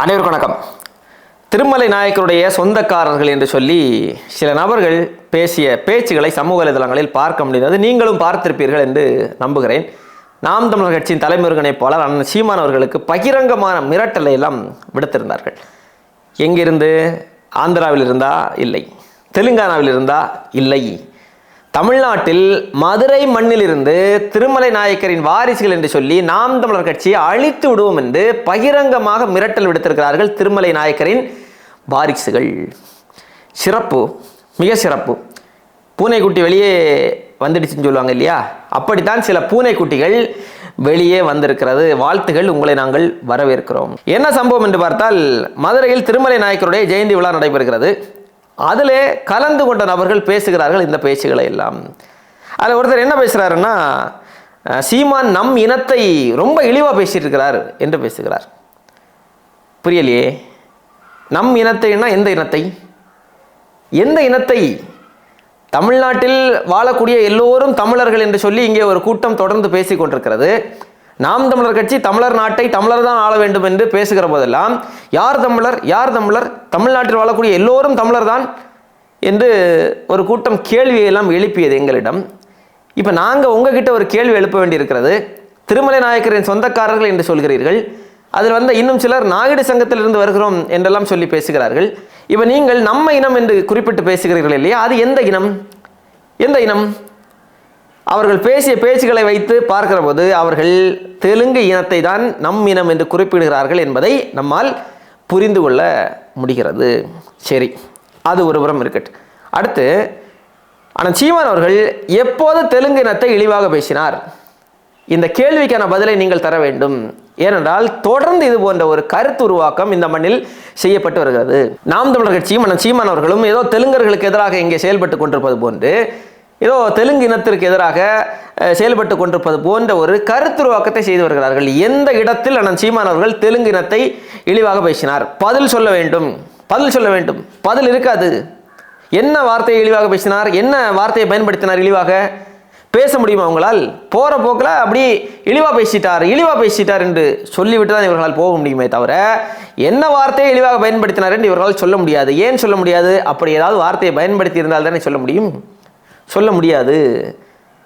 அனைவருக்கும் வணக்கம். திருமலை நாயக்கருடைய சொந்தக்காரர்கள் என்று சொல்லி சில நபர்கள் பேசிய பேச்சுகளை சமூக வலைதளங்களில் பார்க்க முடிந்தது. நீங்களும் பார்த்திருப்பீர்கள் என்று நம்புகிறேன். நாம் தமிழர் கட்சியின் போல அண்ணன் சீமான் அவர்களுக்கு பகிரங்கமான மிரட்டலை எல்லாம் விடுத்திருந்தார்கள். எங்கிருந்து? ஆந்திராவில் இருந்தா இல்லை. தெலுங்கானாவில் இருந்தா இல்லை. தமிழ்நாட்டில் மதுரை மண்ணிலிருந்து திருமலை நாயக்கரின் வாரிசுகள் என்று சொல்லி நாம் தமிழர் கட்சியை அழித்து விடுவோம் என்று பகிரங்கமாக மிரட்டல் விடுத்திருக்கிறார்கள் திருமலை நாயக்கரின் வாரிசுகள். சிறப்பு மிக சிறப்பு. பூனைக்குட்டி வெளியே வந்துடுச்சுன்னு சொல்லுவாங்க இல்லையா? அப்படித்தான் சில பூனைக்குட்டிகள் வெளியே வந்திருக்கிறது. வாழ்த்துகள் உங்களை நாங்கள் வரவேற்கிறோம். என்ன சம்பவம் என்று பார்த்தால் மதுரையில் திருமலை நாயக்கருடைய ஜெயந்தி விழா நடைபெறுகிறது. அதிலே கலந்து கொண்ட நபர்கள் பேசுகிறார்கள் இந்த பேச்சுகளை எல்லாம். அதில் ஒருத்தர் என்ன பேசுகிறாருன்னா சீமான் நம் இனத்தை ரொம்ப இழிவாக பேசிட்டு இருக்கிறார் என்று பேசுகிறார். புரியலையே? நம் இனத்தைன்னா எந்த இனத்தை? எந்த இனத்தை? தமிழ்நாட்டில் வாழக்கூடிய எல்லோரும் தமிழர்கள் என்று சொல்லி இங்கே ஒரு கூட்டம் தொடர்ந்து பேசிக்கொண்டிருக்கிறது. நாம் தமிழர் கட்சி தமிழர் நாட்டை தமிழர் தான் ஆள வேண்டும் என்று பேசுகிற போதெல்லாம் யார் தமிழர் யார் தமிழர்? தமிழ்நாட்டில் வாழக்கூடிய எல்லோரும் தமிழர் தான் என்று ஒரு கூட்டம் கேள்வியெல்லாம் எழுப்பியது எங்களிடம். இப்போ நாங்கள் உங்ககிட்ட ஒரு கேள்வி எழுப்ப வேண்டியிருக்கிறது. திருமலை நாயக்கரின் சொந்தக்காரர்கள் என்று சொல்கிறீர்கள். அதில் வந்த இன்னும் சிலர் நாயுடு சங்கத்திலிருந்து வருகிறோம் என்றெல்லாம் சொல்லி பேசுகிறார்கள். இப்போ நீங்கள் நம்ம இனம் என்று குறிப்பிட்டு பேசுகிறீர்கள் இல்லையா? அது எந்த இனம்? எந்த இனம்? அவர்கள் பேசிய பேச்சுகளை வைத்து பார்க்கிற போது அவர்கள் தெலுங்கு இனத்தை தான் நம் இனம் என்று குறிப்பிடுகிறார்கள் என்பதை நம்மால் புரிந்து கொள்ள முடிகிறது. சரி அது ஒரு புறம் இருக்கட்டும் அடுத்து ஆனால் சீமான் அவர்கள் எப்போது தெலுங்கு இனத்தை இழிவாக பேசினார்? இந்த கேள்விக்கான பதிலை நீங்கள் தர வேண்டும். ஏனென்றால் தொடர்ந்து இது போன்ற ஒரு கருத்து உருவாக்கம் இந்த மண்ணில் செய்யப்பட்டு வருகிறது. நாம் தமிழர் கட்சியும் சீமான் அவர்களும் ஏதோ தெலுங்கர்களுக்கு எதிராக இங்கே செயல்பட்டு கொண்டிருப்பது போன்று ஏதோ தெலுங்கு இனத்திற்கு எதிராக செயல்பட்டு கொண்டிருப்பது போன்ற ஒரு கருத்துருவாக்கத்தை செய்து வருகிறார்கள். எந்த இடத்தில் அண்ணன் சீமான் அவர்கள் தெலுங்கு இனத்தை இழிவாக பேசினார்? பதில் சொல்ல வேண்டும். பதில் சொல்ல வேண்டும். பதில் இருக்காது. என்ன வார்த்தையை இழிவாக பேசினார்? என்ன வார்த்தையை பயன்படுத்தினார் இழிவாக? பேச முடியுமா அவங்களால் போகிற போக்கில் அப்படி இழிவாக பேசிட்டார் இழிவாக பேசிட்டார் என்று சொல்லிவிட்டு தான் இவர்களால் போக முடியுமே தவிர என்ன வார்த்தையை இழிவாக பயன்படுத்தினார் என்று இவர்களால் சொல்ல முடியாது. ஏன் சொல்ல முடியாது? அப்படி ஏதாவது வார்த்தையை பயன்படுத்தி இருந்தால் தானே சொல்ல முடியும். சொல்ல முடியாது.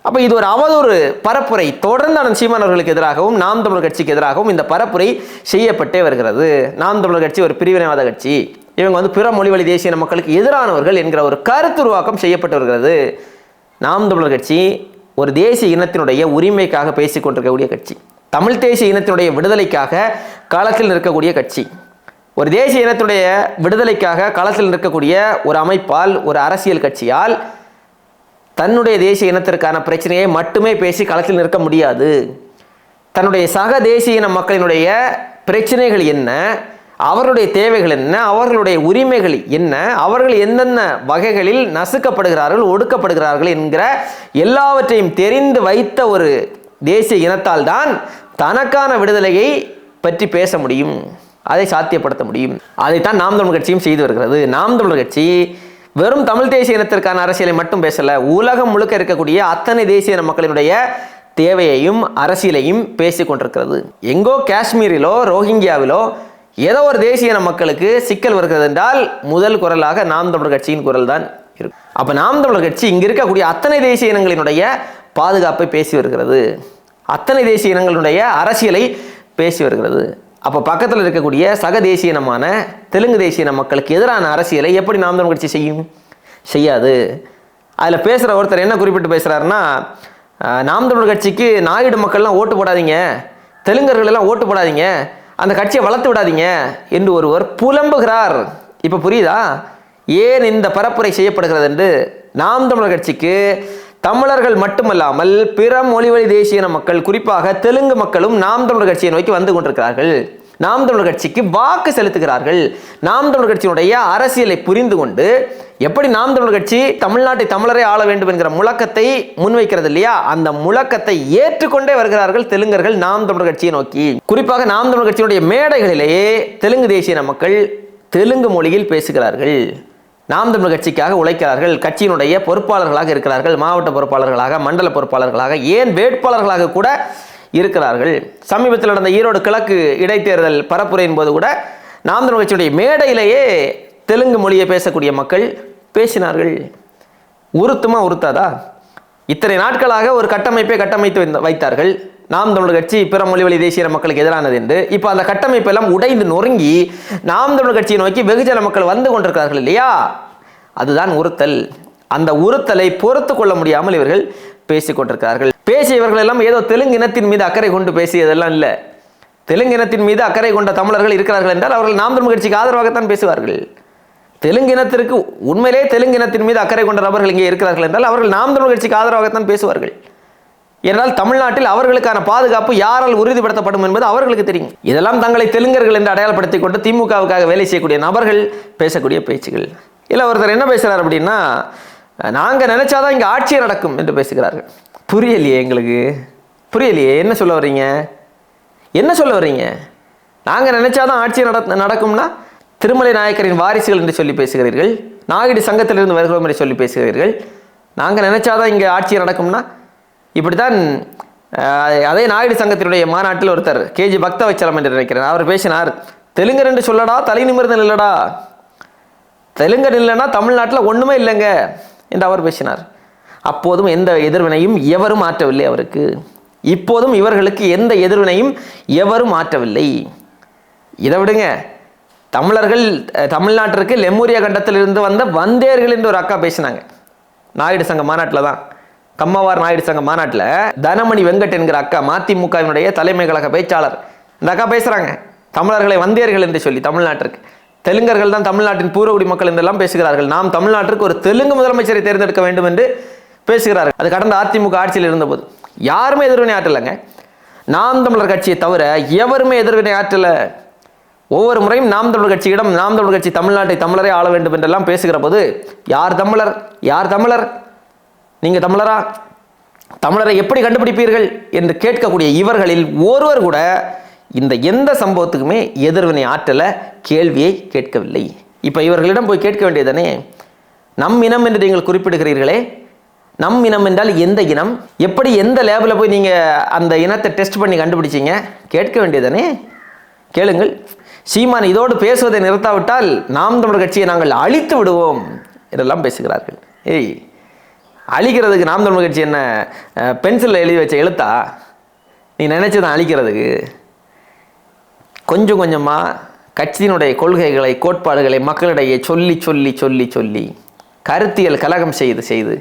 அப்போ இது ஒரு அவதூறு பரப்புரை. தொடர்ந்து அண்ணன் சீமான் அவர்களுக்கு எதிராகவும் நாம் தமிழர் கட்சிக்கு எதிராகவும் இந்த பரப்புரை செய்யப்பட்டே வருகிறது. நாம் தமிழர் கட்சி ஒரு பிரிவினைவாத கட்சி. இவங்க வந்து பிற மொழிவழி தேசிய மக்களுக்கு எதிரானவர்கள் என்கிற ஒரு கருத்துருவாக்கம் செய்யப்பட்டு வருகிறது. நாம் தமிழர் கட்சி ஒரு தேசிய இனத்தினுடைய உரிமைக்காக பேசிக்கொண்டிருக்கக்கூடிய கட்சி. தமிழ் தேசிய இனத்தினுடைய விடுதலைக்காக களத்தில் நிற்கக்கூடிய கட்சி. ஒரு தேசிய இனத்துடைய விடுதலைக்காக களத்தில் நிற்கக்கூடிய ஒரு அமைப்பால் ஒரு அரசியல் கட்சியால் தன்னுடைய தேசிய இனத்திற்கான பிரச்சனையை மட்டுமே பேசி களத்தில் நிற்க முடியாது. தன்னுடைய சக தேசிய இன மக்களினுடைய பிரச்சனைகள் என்ன? அவர்களுடைய தேவைகள் என்ன? அவர்களுடைய உரிமைகள் என்ன? அவர்கள் எந்தெந்த வகைகளில் நசுக்கப்படுகிறார்கள் ஒடுக்கப்படுகிறார்கள் என்கிற எல்லாவற்றையும் தெரிந்து வைத்த ஒரு தேசிய இனத்தால் தான் தனக்கான விடுதலையை பற்றி பேச முடியும். அதை சாத்தியப்படுத்த முடியும். அதைத்தான் நாம் தமிழ் கட்சியும் செய்து வருகிறது. நாம் தமிழர் கட்சி வெறும் தமிழ் தேசிய இனத்திற்கான அரசியலை மட்டும் பேசல உலகம் முழுக்க இருக்கக்கூடிய அத்தனை தேசிய இன மக்களினுடைய தேவையையும் அரசியலையும் பேசி கொண்டிருக்கிறது. எங்கோ காஷ்மீரிலோ ரோஹிங்கியாவிலோ ஏதோ ஒரு தேசிய இன மக்களுக்கு சிக்கல் வருகிறது என்றால் முதல் குரலாக நாம் தமிழர் கட்சியின் குரல் தான் இருக்கும் அப்ப நாம் தமிழர் கட்சி இங்க இருக்கக்கூடிய அத்தனை தேசிய இனங்களினுடைய பாதுகாப்பை பேசி வருகிறது. அத்தனை தேசிய இனங்களுடைய அரசியலை பேசி வருகிறது. அப்போ பக்கத்தில் இருக்கக்கூடிய சக தேசிய இனமான தெலுங்கு தேசிய இன மக்களுக்கு எதிரான அரசியலை எப்படி நாம் தமிழ் கட்சி செய்யும்? செய்யாது. அதில் பேசுகிற ஒருத்தர் என்ன குறிப்பிட்டு பேசுகிறாருன்னா நாம் தமிழ் கட்சிக்கு நாயுடு மக்கள்லாம் ஓட்டு போடாதீங்க. தெலுங்கர்கள் எல்லாம் ஓட்டு போடாதீங்க. அந்த கட்சியை வளர்த்து விடாதீங்க. என்று ஒருவர் புலம்புகிறார். இப்போ புரியுதா? ஏன் இந்த பரப்புரை செய்யப்படுகிறது என்று? நாம் தமிழர் கட்சிக்கு தமிழர்கள் மட்டுமல்லாமல் பிற மொழிவழி தேசிய இன மக்கள் குறிப்பாக தெலுங்கு மக்களும் நாம் தமிழர் கட்சியை நோக்கி வந்து கொண்டிருக்கிறார்கள். நாம் தமிழர் கட்சிக்கு வாக்கு செலுத்துகிறார்கள். நாம் தமிழர் கட்சியினுடைய அரசியலை புரிந்து கொண்டு எப்படி நாம் தமிழர் கட்சி தமிழ்நாட்டை தமிழரை ஆள வேண்டும் என்கிற முழக்கத்தை முன்வைக்கிறது இல்லையா? அந்த முழக்கத்தை ஏற்றுக்கொண்டே வருகிறார்கள் தெலுங்கர்கள் நாம் தமிழர் கட்சியை நோக்கி. குறிப்பாக நாம் தமிழர் கட்சியினுடைய மேடைகளிலேயே தெலுங்கு தேசிய மக்கள் தெலுங்கு மொழியில் பேசுகிறார்கள். நாம் தமிழர் கட்சிக்காக உழைக்கிறார்கள். கட்சியினுடைய பொறுப்பாளர்களாக இருக்கிறார்கள். மாவட்ட பொறுப்பாளர்களாக மண்டல பொறுப்பாளர்களாக ஏன் வேட்பாளர்களாக கூட இருக்கிறார்கள். சமீபத்தில் நடந்த ஈரோடு கிழக்கு இடைத்தேர்தல் பரப்புரையின் போது கூட நாம் கட்சியுடைய மேடையிலேயே தெலுங்கு மொழியை பேசக்கூடிய மக்கள் பேசினார்கள். உறுத்துமா உறுத்தாதா இத்தனை நாட்களாக ஒரு கட்டமைப்பை கட்டமைத்து வைத்தார்கள். நாம் தமிழர் கட்சி பிற மொழி வழி தேசிய மக்களுக்கு எதிரானது என்று. இப்போ அந்த கட்டமைப்பு எல்லாம் உடைந்து நொறுங்கி நாம் தமிழர் கட்சியை நோக்கி வெகுஜன மக்கள் வந்து கொண்டிருக்கிறார்கள் இல்லையா? அதுதான் உறுத்தல். அந்த உறுத்தலை பொறுத்து கொள்ள முடியாமல் இவர்கள் பேசிக்கொண்டிருக்கிறார்கள். பேசியவர்கள் எல்லாம் ஏதோ தெலுங்கு இனத்தின் மீது அக்கறை கொண்டு பேசியதெல்லாம் இல்லை. தெலுங்கு இனத்தின் மீது அக்கறை கொண்ட தமிழர்கள் இருக்கிறார்கள் என்றால் அவர்கள் நாம் தமிழ் கட்சிக்கு ஆதரவாகத்தான் பேசுவார்கள். தெலுங்கினத்திற்கு உண்மையிலே தெலுங்கு இனத்தின் மீது அக்கறை கொண்ட நபர்கள் இங்கே இருக்கிறார்கள் என்றால் அவர்கள் நாம் தமிழ் கட்சிக்கு ஆதரவாகத்தான் பேசுவார்கள். ஏனால் தமிழ்நாட்டில் அவர்களுக்கான பாதுகாப்பு யாரால் உறுதிப்படுத்தப்படும் என்பது அவர்களுக்கு தெரியும். இதெல்லாம் தங்களை தெலுங்கர்கள் என்று அடையாளப்படுத்திக் கொண்டு திமுகவுக்காக வேலை செய்யக்கூடிய நபர்கள் பேசக்கூடிய பேச்சுகள். இல்லை ஒருத்தர் என்ன பேசுகிறார் அப்படின்னா நாங்கள் நினைச்சாதான் இங்கே ஆட்சி நடக்கும் என்று பேசுகிறார்கள். புரியலையே எங்களுக்கு. புரியலையே என்ன சொல்ல வர்றீங்க? என்ன சொல்ல வர்றீங்க? நாங்கள் நினச்சாதான் ஆட்சி நட நடக்கும்னா திருமலை நாயக்கரின் வாரிசுகள் என்று சொல்லி பேசுகிறீர்கள் நாயுடு சங்கத்திலிருந்து வருகிறோம் என்று சொல்லி பேசுகிறீர்கள். நாங்கள் நினச்சாதான் இங்கே ஆட்சி நடக்கும்னா இப்படி தான் அதே நாயுடு சங்கத்தினுடைய மாநாட்டில் ஒருத்தர் கேஜி பக்த வச்சலம் என்று நினைக்கிறேன் அவர் பேசினார் தெலுங்கர் என்று சொல்லடா தலை நிமிர்ந்து நில்லடா. தெலுங்கர் இல்லைன்னா தமிழ்நாட்டில் ஒன்றுமே இல்லைங்க என்று அவர் பேசினார். அப்போதும் எந்த எதிர்வினையும் எவரும் மாற்றவில்லை அவருக்கு. இப்போதும் இவர்களுக்கு எந்த எதிர்வினையும் எவரும் மாற்றவில்லை. இதை விடுங்க. தமிழர்கள் தமிழ்நாட்டிற்கு லெமூரியா கண்டத்திலிருந்து வந்த வந்தேர்கள் என்று ஒரு அக்கா பேசினாங்க. நாயுடு சங்க மாநாட்டில் தான். கம்மவார் நாயுடு சங்க மாநாட்டில் தனமணி வெங்கட் என்கிற அக்கா மதிமுகவினுடைய தலைமை கழக பேச்சாளர். இந்த அக்கா பேசுகிறாங்க தமிழர்களை வந்தேர்கள் என்று சொல்லி தமிழ்நாட்டிற்கு. தெலுங்கர்கள் தான் தமிழ்நாட்டின் பூர்வகுடி மக்கள் என்றெல்லாம் பேசுகிறார்கள். நாம் தமிழ்நாட்டிற்கு ஒரு தெலுங்கு முதலமைச்சரை தேர்ந்தெடுக்க வேண்டும் என்று பேசுகிறார் அது கடந்த அதிமுக ஆட்சியில் இருந்தபோது. யாருமே எதிர்வினை ஆற்றலைங்க. நாம் தமிழர் கட்சியை தவிர எவருமே எதிர்வினை ஆற்றல. ஒவ்வொரு முறையும் நாம் தமிழர் கட்சியிடம் நாம் தமிழர் கட்சி தமிழ்நாட்டை தமிழரே ஆள வேண்டும் என்றெல்லாம் பேசுகிற போது யார் தமிழர்? யார் தமிழர்? நீங்க தமிழரா? தமிழரை எப்படி கண்டுபிடிப்பீர்கள்? என்று கேட்கக்கூடிய இவர்களில் ஒருவர் கூட இந்த எந்த சம்பவத்துக்குமே எதிர்வினை ஆற்றல கேள்வியை கேட்கவில்லை. இப்போ இவர்களிடம் போய் கேட்க வேண்டியதானே நம் இனம் என்று நீங்கள் குறிப்பிடுகிறீர்களே நம் இனம் என்றால் எந்த இனம்? எப்படி எந்த லேபில் போய் நீங்கள் அந்த இனத்தை டெஸ்ட் பண்ணி கண்டுபிடிச்சீங்க? கேட்க வேண்டியதானே கேளுங்கள். சீமான் இதோடு பேசுவதை நிறுத்தாவிட்டால் நாம் தமிழர் கட்சியை நாங்கள் அழித்து விடுவோம் இதெல்லாம் பேசுகிறார்கள். ஏய் அழிக்கிறதுக்கு நாம் தமிழர் கட்சி என்ன பென்சிலில் எழுதி வச்ச எழுத்தா? நீ நினச்சதான் அழிக்கிறதுக்கு. கொஞ்சம் கொஞ்சமாக கட்சியினுடைய கொள்கைகளை கோட்பாடுகளை மக்களிடையே சொல்லி சொல்லி சொல்லி சொல்லி கருத்தியல் கலகம் செய்து செய்து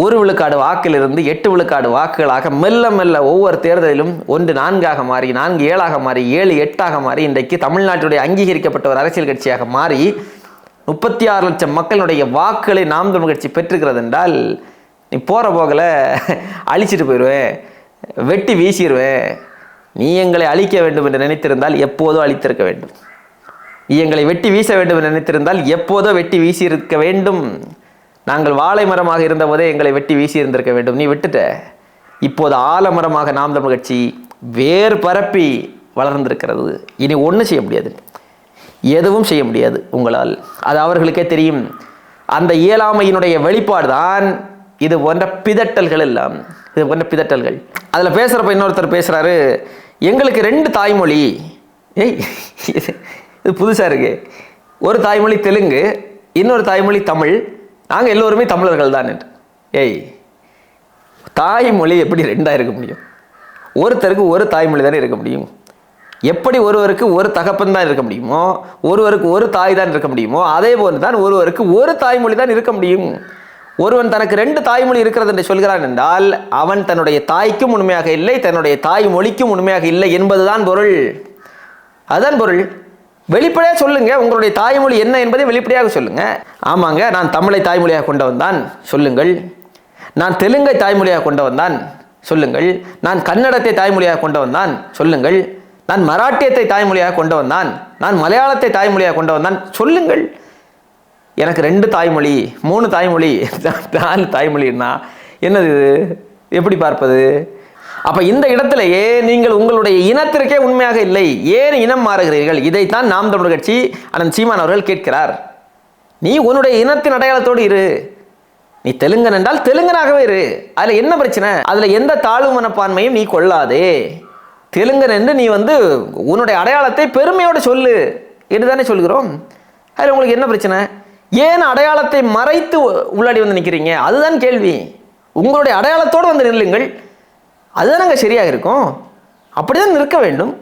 ஒரு விழுக்காடு வாக்கிலிருந்து எட்டு விழுக்காடு வாக்குகளாக மெல்ல மெல்ல ஒவ்வொரு தேர்தலிலும் ஒன்று நான்காக மாறி நான்கு ஏழாக மாறி ஏழு எட்டாக மாறி இன்றைக்கு தமிழ்நாட்டுடைய அங்கீகரிக்கப்பட்ட ஒரு அரசியல் கட்சியாக மாறி முப்பத்தி ஆறு லட்சம் மக்களுடைய வாக்குகளை நாம் தமிழ் கட்சி பெற்றுக்கிறது என்றால் நீ போகிற போகல அழிச்சிட்டு போயிடுவேன் வெட்டி வீசிடுவேன் நீ எங்களை அழிக்க வேண்டும் என்று நினைத்திருந்தால் எப்போதோ அழித்திருக்க வேண்டும். நீ எங்களை வெட்டி வீச வேண்டும் என்று நினைத்திருந்தால் எப்போதோ வெட்டி வீசியிருக்க வேண்டும். நாங்கள் வாழை மரமாக இருந்தபோதே எங்களை வெட்டி வீசி இருந்திருக்க வேண்டும். நீ விட்டுட்ட. இப்போது ஆலமரமாக நாம் தமிழ் கட்சி வேர் பரப்பி வளர்ந்திருக்கிறது. இனி ஒன்றும் செய்ய முடியாது. எதுவும் செய்ய முடியாது உங்களால். அது அவர்களுக்கே தெரியும். அந்த இயலாமையினுடைய வெளிப்பாடு தான் இது போன்ற பிதட்டல்கள் எல்லாம். இது போன்ற பிதட்டல்கள். அதில் பேசுகிறப்ப இன்னொருத்தர் பேசுகிறாரு எங்களுக்கு ரெண்டு தாய்மொழி. ஏய் இது புதுசாக இருக்கு. ஒரு தாய்மொழி தெலுங்கு இன்னொரு தாய்மொழி தமிழ். நாங்கள் எல்லோருமே தமிழர்கள் தான் என்று. ஏய் தாய்மொழி எப்படி ரெண்டாக இருக்க முடியும்? ஒருத்தருக்கு ஒரு தாய்மொழி தானே இருக்க முடியும்? எப்படி ஒருவருக்கு ஒரு தகப்பன் தான் இருக்க முடியுமோ ஒருவருக்கு ஒரு தாய் தான் இருக்க முடியுமோ அதே போன்று தான் ஒருவருக்கு ஒரு தாய்மொழி தான் இருக்க முடியும். ஒருவன் தனக்கு ரெண்டு தாய்மொழி இருக்கிறது என்று சொல்கிறான் என்றால் அவன் தன்னுடைய தாய்க்கும் உண்மையாக இல்லை தன்னுடைய தாய்மொழிக்கும் உண்மையாக இல்லை என்பதுதான் பொருள். அதுதான் பொருள். வெளிப்படையாக சொல்லுங்க. உங்களுடைய தாய்மொழி என்ன என்பதை வெளிப்படையாக சொல்லுங்க. ஆமாங்க நான் தமிழை தாய்மொழியாக கொண்டவன் தான். சொல்லுங்கள். நான் தெலுங்கை தாய்மொழியாக கொண்டவன் தான். சொல்லுங்கள். நான் கன்னடத்தை தாய்மொழியாக கொண்டவன் தான். சொல்லுங்கள். நான் மராட்டியத்தை தாய்மொழியாக கொண்டவன் தான். நான் மலையாளத்தை தாய்மொழியாக கொண்டவன் தான். சொல்லுங்கள். எனக்கு ரெண்டு தாய்மொழி மூணு தாய்மொழி நாலு தாய்மொழின்னா என்னது இது? எப்படி பார்ப்பது? அப்ப இந்த இடத்திலேயே நீங்கள் உங்களுடைய இனத்திற்கே உண்மையாக இல்லை. ஏன் இனம் மாறுகிறீர்கள்? இதைத்தான் நாம் தமிழர் கட்சி அண்ணன் சீமான் அவர்கள் கேட்கிறார். நீ உன்னுடைய இனத்தின் அடையாளத்தோடு இரு. நீ தெலுங்கன் என்றால் தெலுங்கனாகவே இரு. அதுல என்ன பிரச்சனை? அதுல எந்த தாழ்வு மனப்பான்மையும் நீ கொள்ளாதே. தெலுங்கன் என்று நீ வந்து உன்னுடைய அடையாளத்தை பெருமையோடு சொல்லு என்று தானே சொல்கிறோம். அதில் உங்களுக்கு என்ன பிரச்சனை? ஏன் அடையாளத்தை மறைத்து உள்ளாடி வந்து நிற்கிறீங்க அதுதான் கேள்வி. உங்களுடைய அடையாளத்தோடு வந்து நில்லுங்கள். அதுதான் நாங்கள் சரியாக இருக்கும். அப்படிதான் நிற்க வேண்டும்.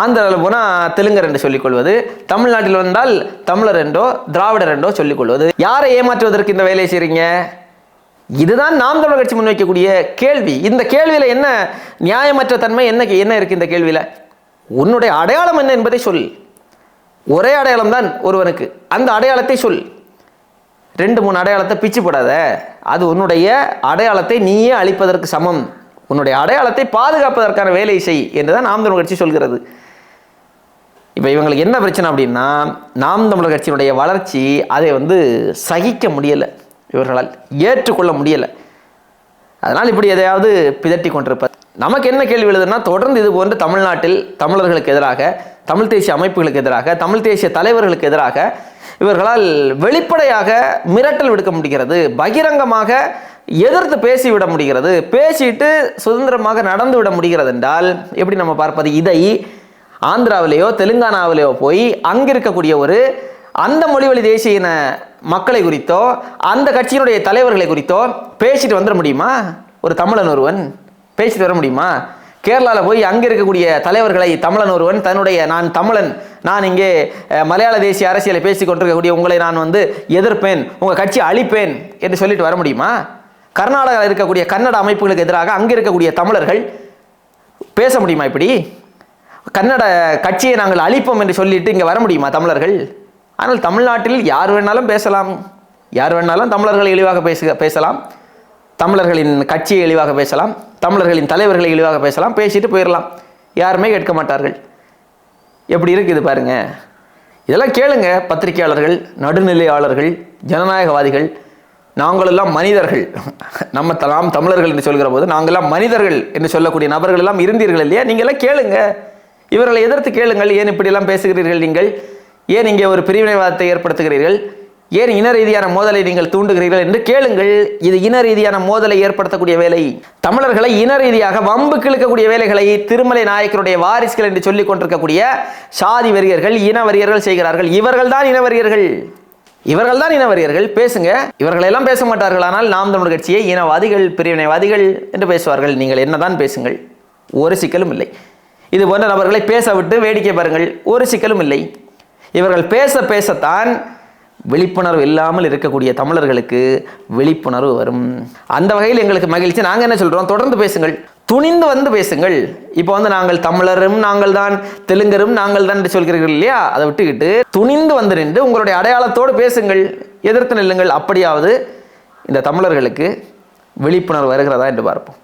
ஆந்திராவில் போனால் தெலுங்கர் என்று சொல்லிக்கொள்வது தமிழ்நாட்டில் வந்தால் தமிழர் என்றோ திராவிடர் என்றோ சொல்லிக்கொள்வது. யாரை ஏமாற்றுவதற்கு இந்த வேலையை செய்கிறீங்க இதுதான் நாம் தமிழர் கட்சி முன்வைக்கக்கூடிய கேள்வி. இந்த கேள்வியில் என்ன நியாயமற்ற தன்மை என்ன என்ன இருக்கு இந்த கேள்வியில்? உன்னுடைய அடையாளம் என்ன என்பதை சொல். ஒரே அடையாளம் தான் ஒருவனுக்கு. அந்த அடையாளத்தை சொல். ரெண்டு மூணு அடையாளத்தை பிச்சு போடாத. அது உன்னுடைய அடையாளத்தை நீயே அழிப்பதற்கு சமம். உன்னுடைய அடையாளத்தை பாதுகாப்பதற்கான வேலை செய் என்றுதான் நாம் தமிழ் கட்சி சொல்கிறது. இப்போ இவங்களுக்கு என்ன பிரச்சனை அப்படின்னா நாம் தமிழர் கட்சியினுடைய வளர்ச்சி அதை வந்து சகிக்க முடியலை. இவர்களால் ஏற்றுக்கொள்ள முடியலை. அதனால் இப்படி எதையாவது பிதட்டி கொண்டிருப்பார் நமக்கு என்ன கேள்வி எழுதுன்னா தொடர்ந்து இது போன்று தமிழ்நாட்டில் தமிழர்களுக்கு எதிராக தமிழ் தேசிய அமைப்புகளுக்கு எதிராக தமிழ் தேசிய தலைவர்களுக்கு எதிராக இவர்களால் வெளிப்படையாக மிரட்டல் விடுக்க முடிகிறது பகிரங்கமாக எதிர்த்து பேசிவிட முடிகிறது பேசிட்டு சுதந்திரமாக நடந்து விட முடிகிறது என்றால் எப்படி நம்ம பார்ப்பது? இதை ஆந்திராவிலேயோ தெலுங்கானாவிலேயோ போய் அங்கிருக்கக்கூடிய ஒரு அந்த மொழிவழி தேசிய இன மக்களை குறித்தோ அந்த கட்சியினுடைய தலைவர்களை குறித்தோ பேசிட்டு வந்துட முடியுமா? ஒரு தமிழன் ஒருவன் பேசிட்டு வர முடியுமா? கேரளாவில் போய் அங்கே இருக்கக்கூடிய தலைவர்களை தமிழன் ஒருவன் தன்னுடைய நான் தமிழன் நான் இங்கே மலையாள தேசிய அரசியலை பேசி கொண்டிருக்கக்கூடிய உங்களை நான் வந்து எதிர்ப்பேன் உங்கள் கட்சி அழிப்பேன் என்று சொல்லிட்டு வர முடியுமா? கர்நாடகாவில் இருக்கக்கூடிய கன்னட அமைப்புகளுக்கு எதிராக அங்கே இருக்கக்கூடிய தமிழர்கள் பேச முடியுமா இப்படி? கன்னட கட்சியை நாங்கள் அழிப்போம் என்று சொல்லிட்டு இங்கே வர முடியுமா தமிழர்கள்? ஆனால் தமிழ்நாட்டில் யார் வேணாலும் பேசலாம். யார் வேணாலும் தமிழர்களை இழிவாக பேசுக பேசலாம். தமிழர்களின் கட்சியை இழிவாக பேசலாம் தமிழர்களின் தலைவர்களை இழிவாக பேசலாம் பேசிட்டு போயிடலாம் யாருமே கேட்க மாட்டார்கள். எப்படி இருக்குது பாருங்க. இதெல்லாம் கேளுங்க பத்திரிகையாளர்கள் நடுநிலையாளர்கள் ஜனநாயகவாதிகள். நாங்களெல்லாம் மனிதர்கள். நம்ம நாம் தமிழர்கள் என்று சொல்கிற போது நாங்கள்லாம் மனிதர்கள் என்று சொல்லக்கூடிய நபர்கள் எல்லாம் இருந்தீர்கள் இல்லையா? நீங்க எல்லாம் கேளுங்க. இவர்களை எதிர்த்து கேளுங்கள். ஏன் இப்படியெல்லாம் பேசுகிறீர்கள் நீங்கள்? ஏன் இங்கே ஒரு பிரிவினைவாதத்தை ஏற்படுத்துகிறீர்கள்? ஏன் இன ரீதியான மோதலை நீங்கள் தூண்டுகிறீர்கள் என்று கேளுங்கள். இது இன ரீதியான மோதலை ஏற்படுத்தக்கூடிய வேலை. தமிழர்களை இன ரீதியாக வம்புக்கு இழுக்கக்கூடிய வேலைகளை திருமலை நாயக்கருடைய வாரிசுகள் என்று சொல்லிக் கொண்டிருக்கக்கூடிய சாதி வரியர்கள் இன செய்கிறார்கள். இவர்கள் தான் இனவரியர்கள் இவர்கள் தான் இனவரியர்கள் பேசுங்க. இவர்கள் எல்லாம் பேச மாட்டார்கள். ஆனால் நாம் தமிழர் கட்சியை இனவாதிகள் பிரிவினைவாதிகள் என்று பேசுவார்கள். நீங்கள் என்னதான் பேசுங்கள். ஒரு சிக்கலும் இல்லை. இது போன்ற நபர்களை பேச விட்டு வேடிக்கை பாருங்கள். ஒரு சிக்கலும் இல்லை. இவர்கள் பேச பேசத்தான் விழிப்புணர்வு இல்லாமல் இருக்கக்கூடிய தமிழர்களுக்கு விழிப்புணர்வு வரும். அந்த வகையில் எங்களுக்கு மகிழ்ச்சி. நாங்கள் என்ன சொல்கிறோம் தொடர்ந்து பேசுங்கள். துணிந்து வந்து பேசுங்கள். இப்போ வந்து நாங்கள் தமிழரும் நாங்கள் தான் தெலுங்கரும் நாங்கள் தான் என்று சொல்கிறீர்கள் இல்லையா? அதை விட்டுக்கிட்டு துணிந்து வந்து நின்று உங்களுடைய அடையாளத்தோடு பேசுங்கள். எதிர்த்து நில்லுங்கள். அப்படியாவது இந்த தமிழர்களுக்கு விழிப்புணர்வு வருகிறதா என்று பார்ப்போம்.